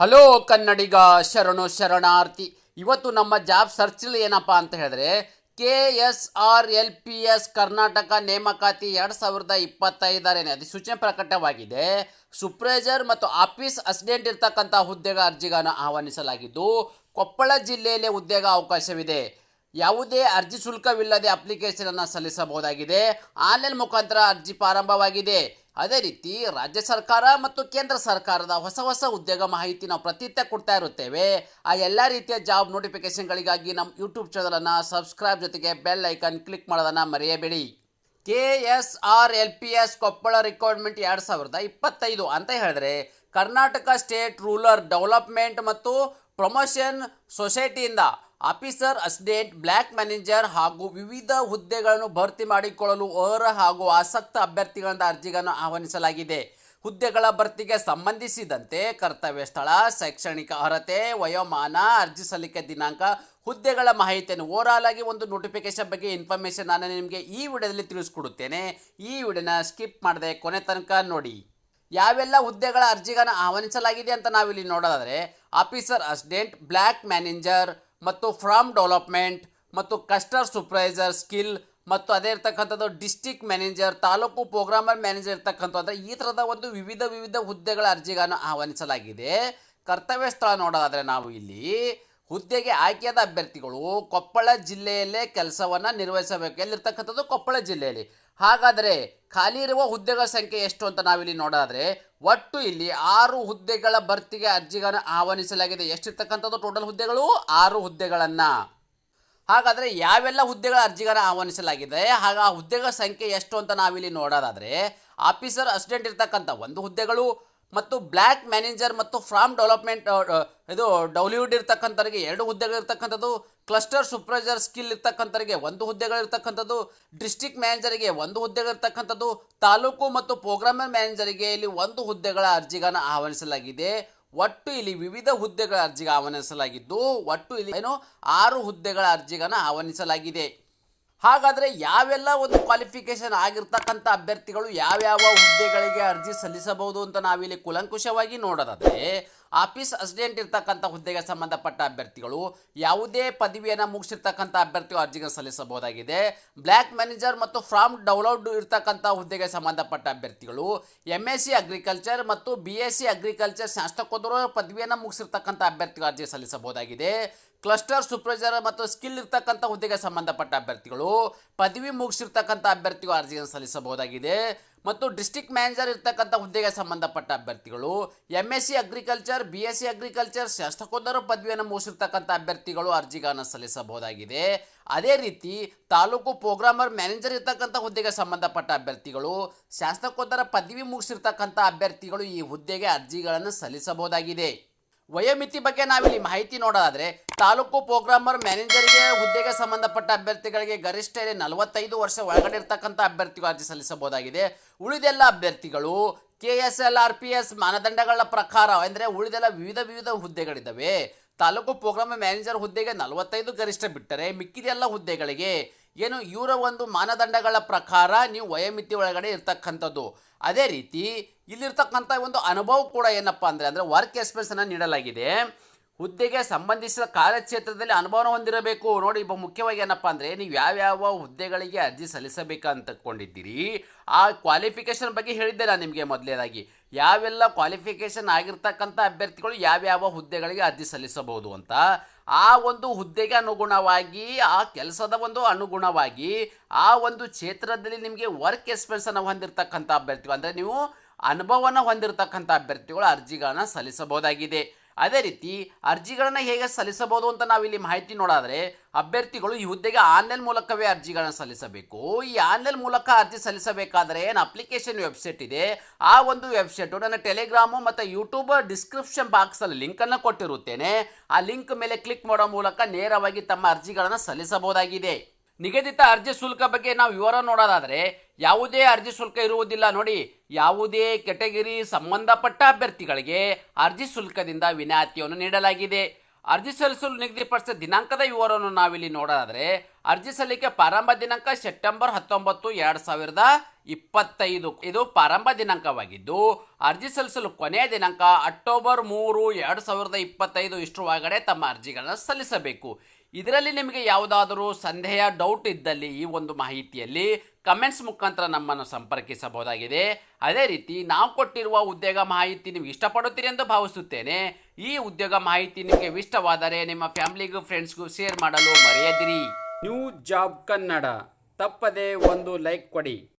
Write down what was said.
Hello ಕನ್ನಡಿಗ ಶರಣು ಶರಣಾರ್ಥಿ. ಇವತ್ತು ನಮ್ಮ ಜಾಬ್ ಸರ್ಚಲ್ಲಿ ಏನಪ್ಪ ಅಂತ ಹೇಳಿದ್ರೆ, K S R L P S Karnataka ನೇಮಕಾತಿ ಎರಡು ಸಾವಿರದ ಇಪ್ಪತ್ತೈದರನೇ. ಅಧಿಸೂಚನೆ ಪ್ರಕಟವಾಗಿದೆ. ಸುಪ್ರೇಜರ್ ಮತ್ತು ಆಫೀಸ್ ಅಸಿಸ್ಟೆಂಟ್ ಇರ್ತಕ್ಕಂಥ ಹುದ್ದೆಗಳ ಅರ್ಜಿಗಳನ್ನು ಆಹ್ವಾನಿಸಲಾಗಿದ್ದು, ಕೊಪ್ಪಳ ಜಿಲ್ಲೆಯಲ್ಲೇ ಉದ್ಯೋಗ ಅವಕಾಶವಿದೆ. ಯಾವುದೇ ಅರ್ಜಿ ಶುಲ್ಕವಿಲ್ಲದೆ ಅಪ್ಲಿಕೇಶನ್ ಅನ್ನು ಸಲ್ಲಿಸಬಹುದಾಗಿದೆ. ಆನ್ಲೈನ್ ಮುಖಾಂತರ ಅರ್ಜಿ ಪ್ರಾರಂಭವಾಗಿದೆ. ಅದೇ ರೀತಿ ರಾಜ್ಯ ಸರ್ಕಾರ ಮತ್ತು ಕೇಂದ್ರ ಸರ್ಕಾರದ ಹೊಸ ಹೊಸ ಉದ್ಯೋಗ ಮಾಹಿತಿ ನಾವು ಪ್ರತಿನಿತ್ಯ ಕೊಡ್ತಾ ಇರುತ್ತೇವೆ. ಆ ಎಲ್ಲ ರೀತಿಯ ಜಾಬ್ ನೋಟಿಫಿಕೇಶನ್ಗಳಿಗಾಗಿ ನಮ್ಮ ಯೂಟ್ಯೂಬ್ ಚಾನಲನ್ನು ಸಬ್ಸ್ಕ್ರೈಬ್ ಜೊತೆಗೆ ಬೆಲ್ ಐಕನ್ ಕ್ಲಿಕ್ ಮಾಡೋದನ್ನು ಮರೆಯಬೇಡಿ. K S R L P S Koppal requirement ಎರಡು ಸಾವಿರದ ಇಪ್ಪತ್ತೈದು ಅಂತ ಹೇಳಿದ್ರೆ ಕರ್ನಾಟಕ ಸ್ಟೇಟ್ ರೂರಲ್ ಡೆವಲಪ್ಮೆಂಟ್ ಮತ್ತು ಪ್ರಮೋಷನ್ ಸೊಸೈಟಿಯಿಂದ ಆಫೀಸರ್, ಅಸಿಸ್ಟೆಂಟ್ ಬ್ಲ್ಯಾಕ್ ಮ್ಯಾನೇಜರ್ ಹಾಗೂ ವಿವಿಧ ಹುದ್ದೆಗಳನ್ನು ಭರ್ತಿ ಮಾಡಿಕೊಳ್ಳಲು ಅರ್ಹ ಹಾಗೂ ಆಸಕ್ತ ಅಭ್ಯರ್ಥಿಗಳಿಂದ ಅರ್ಜಿಗಳನ್ನು ಆಹ್ವಾನಿಸಲಾಗಿದೆ. ಹುದ್ದೆಗಳ ಭರ್ತಿಗೆ ಸಂಬಂಧಿಸಿದಂತೆ ಕರ್ತವ್ಯ ಸ್ಥಳ, ಶೈಕ್ಷಣಿಕ ಅರ್ಹತೆ, ವಯೋಮಾನ, ಅರ್ಜಿ ಸಲ್ಲಿಕೆ ದಿನಾಂಕ, ಹುದ್ದೆಗಳ ಮಾಹಿತಿಯನ್ನು ಓವರಾಲ್ ಆಗಿ ಒಂದು ನೋಟಿಫಿಕೇಶನ್ ಬಗ್ಗೆ ಇನ್ಫಾರ್ಮೇಷನ್ ನಾನು ನಿಮಗೆ ಈ ವಿಡಿಯೋದಲ್ಲಿ ತಿಳಿಸ್ಕೊಡುತ್ತೇನೆ. ಈ ವಿಡಿಯೋನ ಸ್ಕಿಪ್ ಮಾಡದೆ ಕೊನೆ ತನಕ ನೋಡಿ. ಯಾವೆಲ್ಲ ಹುದ್ದೆಗಳ ಅರ್ಜಿಗಳನ್ನು ಆಹ್ವಾನಿಸಲಾಗಿದೆ ಅಂತ ನಾವಿಲ್ಲಿ ನೋಡೋದಾದರೆ, ಆಫೀಸರ್, ಅಸಿಸ್ಟೆಂಟ್ ಬ್ಲ್ಯಾಕ್ ಮ್ಯಾನೇಜರ್ ಮತ್ತು ಫ್ರಾಮ್ ಡೆವಲಪ್ಮೆಂಟ್ ಮತ್ತು ಕಸ್ಟರ್ ಸೂಪರ್ವೈಸರ್ ಸ್ಕಿಲ್ ಮತ್ತು ಅದೇ ಇರ್ತಕ್ಕಂಥದ್ದು district manager taluk programmer manager ಇರ್ತಕ್ಕಂಥದ್ದು, ಈ ಥರದ ಒಂದು ವಿವಿಧ ವಿವಿಧ ಹುದ್ದೆಗಳ ಅರ್ಜಿಗಳನ್ನು ಆಹ್ವಾನಿಸಲಾಗಿದೆ. ಕರ್ತವ್ಯ ಸ್ಥಳ ನೋಡೋದಾದರೆ ನಾವು ಇಲ್ಲಿ ಹುದ್ದೆಗೆ ಆಯ್ಕೆಯಾದ ಅಭ್ಯರ್ಥಿಗಳು ಕೊಪ್ಪಳ ಜಿಲ್ಲೆಯಲ್ಲೇ ಕೆಲಸವನ್ನು ನಿರ್ವಹಿಸಬೇಕು. ಎಲ್ಲಿರ್ತಕ್ಕಂಥದ್ದು ಕೊಪ್ಪಳ ಜಿಲ್ಲೆಯಲ್ಲಿ. ಹಾಗಾದರೆ ಖಾಲಿ ಇರುವ ಹುದ್ದೆಗಳ ಸಂಖ್ಯೆ ಎಷ್ಟು ಅಂತ ನಾವಿಲ್ಲಿ ನೋಡೋದಾದರೆ ಒಟ್ಟು ಇಲ್ಲಿ ಆರು ಹುದ್ದೆಗಳ ಭರ್ತಿಗೆ ಅರ್ಜಿಗಳನ್ನು ಆಹ್ವಾನಿಸಲಾಗಿದೆ. ಎಷ್ಟಿರ್ತಕ್ಕಂಥದ್ದು ಟೋಟಲ್ ಹುದ್ದೆಗಳು? ಆರು ಹುದ್ದೆಗಳನ್ನು. ಹಾಗಾದರೆ ಯಾವೆಲ್ಲ ಹುದ್ದೆಗಳ ಅರ್ಜಿಗಳನ್ನು ಆಹ್ವಾನಿಸಲಾಗಿದೆ? ಹಾಗ ಆ ಹುದ್ದೆಗಳ ಸಂಖ್ಯೆ ಎಷ್ಟು ಅಂತ ನಾವಿಲ್ಲಿ ನೋಡೋದಾದರೆ ಆಫೀಸರ್ ಅಸಿಸ್ಟೆಂಟ್ ಇರ್ತಕ್ಕಂಥ ಒಂದು ಹುದ್ದೆಗಳು ಮತ್ತು ಬ್ಲ್ಯಾಕ್ ಮ್ಯಾನೇಜರ್ ಮತ್ತು ಫ್ರಾಮ್ ಡೆವಲಪ್ಮೆಂಟ್ ಇದು ಡಬ್ಲ್ಯೂಡ್ ಇರ್ತಕ್ಕಂಥವ್ರಿಗೆ ಎರಡು ಹುದ್ದೆಗಳಿರ್ತಕ್ಕಂಥದ್ದು ಕ್ಲಸ್ಟರ್ ಸೂಪರ್ವೈಸರ್ ಸ್ಕಿಲ್ ಇರ್ತಕ್ಕಂಥವ್ರಿಗೆ ಒಂದು ಹುದ್ದೆಗಳಿರ್ತಕ್ಕಂಥದ್ದು ಡಿಸ್ಟ್ರಿಕ್ಟ್ ಮ್ಯಾನೇಜರಿಗೆ ಒಂದು ಹುದ್ದೆಗಳಿರ್ತಕ್ಕಂಥದ್ದು ತಾಲೂಕು ಮತ್ತು ಪ್ರೋಗ್ರಾಮರ್ ಮ್ಯಾನೇಜರಿಗೆ ಇಲ್ಲಿ ಒಂದು ಹುದ್ದೆಗಳ ಅರ್ಜಿಗಳನ್ನು ಆಹ್ವಾನಿಸಲಾಗಿದೆ. ಒಟ್ಟು ಇಲ್ಲಿ ವಿವಿಧ ಹುದ್ದೆಗಳ ಅರ್ಜಿಗೆ ಆಹ್ವಾನಿಸಲಾಗಿದ್ದು, ಒಟ್ಟು ಇಲ್ಲಿ ಏನು? ಆರು ಹುದ್ದೆಗಳ ಅರ್ಜಿಗಳನ್ನು ಆಹ್ವಾನಿಸಲಾಗಿದೆ. ಹಾಗಾದರೆ ಯಾವೆಲ್ಲ ಒಂದು ಕ್ವಾಲಿಫಿಕೇಶನ್ ಆಗಿರ್ತಕ್ಕಂಥ ಅಭ್ಯರ್ಥಿಗಳು ಯಾವ್ಯಾವ ಹುದ್ದೆಗಳಿಗೆ ಅರ್ಜಿ ಸಲ್ಲಿಸಬಹುದು ಅಂತ ನಾವಿಲ್ಲಿ ಕುಲಂಕುಷವಾಗಿ ನೋಡೋದಾದರೆ ಆಫೀಸ್ ಅಸಿಸ್ಟೆಂಟ್ ಇರ್ತಕ್ಕಂಥ ಹುದ್ದೆಗೆ ಸಂಬಂಧಪಟ್ಟ ಅಭ್ಯರ್ಥಿಗಳು ಯಾವುದೇ ಪದವಿಯನ್ನು ಮುಗಿಸಿರ್ತಕ್ಕಂಥ ಅಭ್ಯರ್ಥಿಗಳು ಅರ್ಜಿಗೆ ಸಲ್ಲಿಸಬಹುದಾಗಿದೆ. ಬ್ಲ್ಯಾಕ್ ಮ್ಯಾನೇಜರ್ ಮತ್ತು ಫ್ರಾಮ್ ಡೌನ್ಲೋಡ್ ಇರ್ತಕ್ಕಂಥ ಹುದ್ದೆಗೆ ಸಂಬಂಧಪಟ್ಟ ಅಭ್ಯರ್ಥಿಗಳು ಎಂ ಎಸ್ ಸಿ ಅಗ್ರಿಕಲ್ಚರ್ ಮತ್ತು ಬಿ ಎಸ್ ಸಿ ಅಗ್ರಿಕಲ್ಚರ್ ಸ್ನಾತಕೋತ್ತರ ಪದವಿಯನ್ನು ಮುಗಿಸಿರ್ತಕ್ಕಂಥ ಅಭ್ಯರ್ಥಿಗಳು ಅರ್ಜಿ ಸಲ್ಲಿಸಬಹುದಾಗಿದೆ. ಕ್ಲಸ್ಟರ್ ಸೂಪರ್ವೈಸರ್ ಮತ್ತು ಸ್ಕಿಲ್ ಇರ್ತಕ್ಕಂಥ ಹುದ್ದೆಗೆ ಸಂಬಂಧಪಟ್ಟ ಅಭ್ಯರ್ಥಿಗಳು ಪದವಿ ಮುಗಿಸಿರ್ತಕ್ಕಂಥ ಅಭ್ಯರ್ಥಿಗಳು ಅರ್ಜಿಯನ್ನು ಸಲ್ಲಿಸಬಹುದಾಗಿದೆ. ಮತ್ತು ಡಿಸ್ಟಿಕ್ ಮ್ಯಾನೇಜರ್ ಇರ್ತಕ್ಕಂಥ ಹುದ್ದೆಗೆ ಸಂಬಂಧಪಟ್ಟ ಅಭ್ಯರ್ಥಿಗಳು M S C agriculture B S C agriculture ಶಾಸಕೋತ್ತರ ಪದವಿಯನ್ನು ಮುಗಿಸಿರ್ತಕ್ಕಂಥ ಅಭ್ಯರ್ಥಿಗಳು ಅರ್ಜಿಗಳನ್ನು ಸಲ್ಲಿಸಬಹುದಾಗಿದೆ. ಅದೇ ರೀತಿ ತಾಲೂಕು ಪ್ರೋಗ್ರಾಮರ್ ಮ್ಯಾನೇಜರ್ ಇರ್ತಕ್ಕಂಥ ಹುದ್ದೆಗೆ ಸಂಬಂಧಪಟ್ಟ ಅಭ್ಯರ್ಥಿಗಳು ಶಾಸಕೋತ್ತರ ಪದವಿ ಮುಗಿಸಿರ್ತಕ್ಕಂಥ ಅಭ್ಯರ್ಥಿಗಳು ಈ ಹುದ್ದೆಗೆ ಅರ್ಜಿಗಳನ್ನು ಸಲ್ಲಿಸಬಹುದಾಗಿದೆ. ವಯೋಮಿತಿ ಬಗ್ಗೆ ನಾವಿಲ್ಲಿ ಮಾಹಿತಿ ನೋಡೋದಾದ್ರೆ, ತಾಲೂಕು ಪ್ರೋಗ್ರಾಮರ್ ಮ್ಯಾನೇಜರ್ಗೆ ಹುದ್ದೆಗೆ ಸಂಬಂಧಪಟ್ಟ ಅಭ್ಯರ್ಥಿಗಳಿಗೆ ಗರಿಷ್ಠ ನಲವತ್ತೈದು ವರ್ಷ ಒಳಗಡೆ ಇರ್ತಕ್ಕಂಥ ಅಭ್ಯರ್ಥಿಗಳು ಅರ್ಜಿ ಸಲ್ಲಿಸಬಹುದಾಗಿದೆ. ಉಳಿದೆಲ್ಲ ಅಭ್ಯರ್ಥಿಗಳು K S L R P S ಮಾನದಂಡಗಳ ಪ್ರಕಾರ ಅಂದರೆ ಉಳಿದೆಲ್ಲ ವಿವಿಧ ವಿವಿಧ ಹುದ್ದೆಗಳಿದ್ದಾವೆ. ತಾಲೂಕು ಪ್ರೋಗ್ರಾಮ್ ಮ್ಯಾನೇಜರ್ ಹುದ್ದೆಗೆ ನಲವತ್ತೈದು ಗರಿಷ್ಠ ಬಿಟ್ಟರೆ ಮಿಕ್ಕಿದೆಲ್ಲ ಹುದ್ದೆಗಳಿಗೆ ಏನು, ಇವರ ಒಂದು ಮಾನದಂಡಗಳ ಪ್ರಕಾರ ನೀವು ವಯೋಮಿತಿ ಒಳಗಡೆ ಇರ್ತಕ್ಕಂಥದ್ದು. ಅದೇ ರೀತಿ, ಇಲ್ಲಿರ್ತಕ್ಕಂಥ ಒಂದು ಅನುಭವ ಕೂಡ ಏನಪ್ಪ ಅಂದರೆ ಅಂದರೆ ವರ್ಕ್ ಎಕ್ಸ್ಪೀರಿಯನ್ಸನ್ನು ನೀಡಲಾಗಿದೆ. ಹುದ್ದೆಗೆ ಸಂಬಂಧಿಸಿದ ಕಾರ್ಯಕ್ಷೇತ್ರದಲ್ಲಿ ಅನುಭವ ಹೊಂದಿರಬೇಕು. ನೋಡಿ ಇಬ್ಬ ಮುಖ್ಯವಾಗಿ ಏನಪ್ಪ ಅಂದರೆ ನೀವು ಯಾವ್ಯಾವ ಹುದ್ದೆಗಳಿಗೆ ಅರ್ಜಿ ಸಲ್ಲಿಸಬೇಕಂತಕೊಂಡಿದ್ದೀರಿ, ಆ ಕ್ವಾಲಿಫಿಕೇಷನ್ ಬಗ್ಗೆ ಹೇಳಿದ್ದೆ ನಾನು ನಿಮಗೆ ಮೊದಲೇದಾಗಿ. ಯಾವೆಲ್ಲ ಕ್ವಾಲಿಫಿಕೇಷನ್ ಆಗಿರ್ತಕ್ಕಂಥ ಅಭ್ಯರ್ಥಿಗಳು ಯಾವ್ಯಾವ ಹುದ್ದೆಗಳಿಗೆ ಅರ್ಜಿ ಸಲ್ಲಿಸಬಹುದು ಅಂತ, ಆ ಒಂದು ಹುದ್ದೆಗೆ ಅನುಗುಣವಾಗಿ, ಆ ಕೆಲಸದ ಒಂದು ಅನುಗುಣವಾಗಿ, ಆ ಒಂದು ಕ್ಷೇತ್ರದಲ್ಲಿ ನಿಮಗೆ ವರ್ಕ್ ಎಕ್ಸ್ಪೀರಿಯನ್ಸನ್ನು ಹೊಂದಿರತಕ್ಕಂಥ ಅಭ್ಯರ್ಥಿಗಳು, ಅಂದರೆ ನೀವು ಅನುಭವವನ್ನು ಹೊಂದಿರತಕ್ಕಂಥ ಅಭ್ಯರ್ಥಿಗಳು ಅರ್ಜಿಗಳನ್ನು ಸಲ್ಲಿಸಬಹುದಾಗಿದೆ. ಅದೇ ರೀತಿ ಅರ್ಜಿಗಳನ್ನು ಹೇಗೆ ಸಲ್ಲಿಸಬಹುದು ಅಂತ ನಾವಿಲ್ಲಿ ಮಾಹಿತಿ ನೋಡಾದರೆ ಅಭ್ಯರ್ಥಿಗಳು ಈ ಹುದ್ದೆಗೆ ಆನ್ಲೈನ್ ಮೂಲಕವೇ ಅರ್ಜಿಗಳನ್ನು ಸಲ್ಲಿಸಬೇಕು. ಈ ಆನ್ಲೈನ್ ಮೂಲಕ ಅರ್ಜಿ ಸಲ್ಲಿಸಬೇಕಾದರೆ ಏನು ಅಪ್ಲಿಕೇಶನ್ ವೆಬ್ಸೈಟ್ ಇದೆ? ಆ ಒಂದು ವೆಬ್ಸೈಟು ನನ್ನ ಟೆಲಿಗ್ರಾಮು ಮತ್ತು ಯೂಟ್ಯೂಬ್ ಡಿಸ್ಕ್ರಿಪ್ಷನ್ ಬಾಕ್ಸಲ್ಲಿ ಲಿಂಕನ್ನು ಕೊಟ್ಟಿರುತ್ತೇನೆ. ಆ ಲಿಂಕ್ ಮೇಲೆ ಕ್ಲಿಕ್ ಮಾಡೋ ಮೂಲಕ ನೇರವಾಗಿ ತಮ್ಮ ಅರ್ಜಿಗಳನ್ನು ಸಲ್ಲಿಸಬಹುದಾಗಿದೆ. ನಿಗದಿತ ಅರ್ಜಿ ಶುಲ್ಕ ಬಗ್ಗೆ ನಾವು ವಿವರ ನೋಡೋದಾದರೆ ಯಾವುದೇ ಅರ್ಜಿ ಶುಲ್ಕ ಇರುವುದಿಲ್ಲ. ನೋಡಿ, ಯಾವುದೇ ಕೆಟಗರಿ ಸಂಬಂಧಪಟ್ಟ ಅಭ್ಯರ್ಥಿಗಳಿಗೆ ಅರ್ಜಿ ಶುಲ್ಕದಿಂದ ವಿನಾಯಿತಿಯನ್ನು ನೀಡಲಾಗಿದೆ. ಅರ್ಜಿ ಸಲ್ಲಿಸಲು ನಿಗದಿಪಡಿಸಿದ ದಿನಾಂಕದ ವಿವರವನ್ನು ನಾವಿಲ್ಲಿ ನೋಡೋದಾದರೆ ಅರ್ಜಿ ಸಲ್ಲಿಕೆ ಪ್ರಾರಂಭ ದಿನಾಂಕ ಸೆಪ್ಟೆಂಬರ್ ಹತ್ತೊಂಬತ್ತು, ಎರಡು ಸಾವಿರದ ಇಪ್ಪತ್ತೈದು. ಇದು ಪ್ರಾರಂಭ ದಿನಾಂಕವಾಗಿದ್ದು, ಅರ್ಜಿ ಸಲ್ಲಿಸಲು ಕೊನೆಯ ದಿನಾಂಕ ಅಕ್ಟೋಬರ್ ಮೂರು, ಎರಡು ಸಾವಿರದ ಇಪ್ಪತ್ತೈದು. ಇಷ್ಟರ ಒಳಗಡೆ ತಮ್ಮ ಅರ್ಜಿಗಳನ್ನು ಸಲ್ಲಿಸಬೇಕು. ಇದರಲ್ಲಿ ನಿಮಗೆ ಯಾವುದಾದರೂ ಸಂದೇಹ ಡೌಟ್ ಇದ್ದಲ್ಲಿ ಈ ಒಂದು ಮಾಹಿತಿಯಲ್ಲಿ ಕಮೆಂಟ್ಸ್ ಮುಖಾಂತರ ನಮ್ಮನ್ನು ಸಂಪರ್ಕಿಸಬಹುದಾಗಿದೆ. ಅದೇ ರೀತಿ ನಾವು ಕೊಟ್ಟಿರುವ ಉದ್ಯೋಗ ಮಾಹಿತಿ ನಿಮ್ಗೆ ಇಷ್ಟಪಡುತ್ತೀರಿ ಎಂದು ಭಾವಿಸುತ್ತೇನೆ. ಈ ಉದ್ಯೋಗ ಮಾಹಿತಿ ನಿಮಗೆ ಇಷ್ಟವಾದರೆ ನಿಮ್ಮ ಫ್ಯಾಮಿಲಿಗೂ ಫ್ರೆಂಡ್ಸ್ಗೂ ಶೇರ್ ಮಾಡಲು ಮರೆಯದಿರಿ. New job Kannada. ತಪ್ಪದೆ ಒಂದು ಲೈಕ್ ಕೊಡಿ.